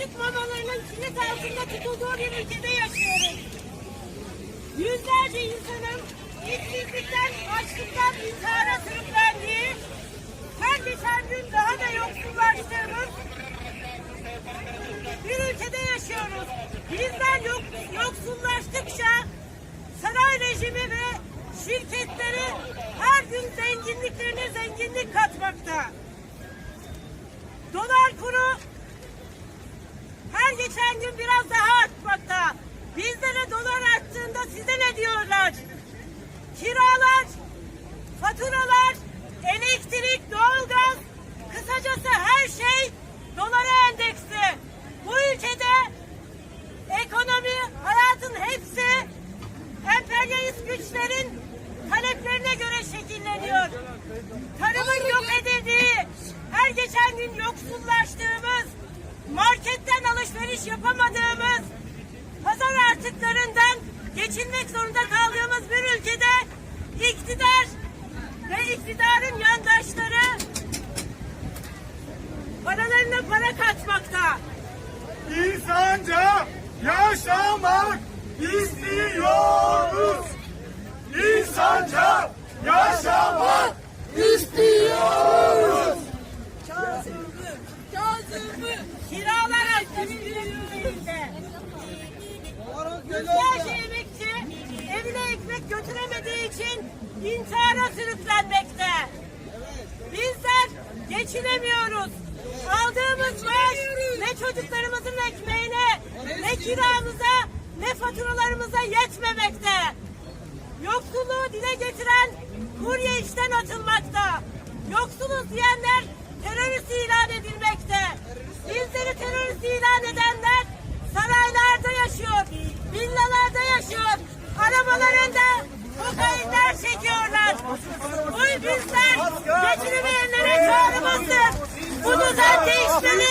çocuk mamalarının kilit altında tutulduğu bir ülkede yaşıyoruz. Yüzlerce insanın işsizlikten, açlıktan intihara sürüklendiği, her geçen gün daha da yoksullaştığımız bir ülkede yaşıyoruz. Bizler yok, yoksullaştıkça saray rejimi ve şirketleri her gün zenginliklerine zenginlik katmakta. Geçen biraz daha artmakta. Bizlere dolar arttığında size ne diyorlar? Kiralar, faturalar, elektrik, doğalgaz, kısacası her şey dolara endeksli. Bu ülkede ekonomi, hayatın hepsi emperyalist güçlerin taleplerine göre şekilleniyor. Tarımın yok edildiği, her geçen gün yoksullaştığımız, alışveriş yapamadığımız, pazar artıklarından geçinmek zorunda kaldığımız bir ülkede iktidar ve iktidarın yandaşları paralarına para katmakta. İnsanca yaşamak istiyoruz. İnsanca yaşamak götüremediği için intihara sürüklenmekte. Bizler geçinemiyoruz. Aldığımız maaş ne çocuklarımızın ekmeğine, ne kiramıza, ne faturalarımıza yetmemekte. Yoksulluğu dile getiren kurye işten atılmakta. Yoksuluz diyenler çekiyorlar. Bu bizler geçinemeyenlere çağrımızdır. Bu düzen değişmeli.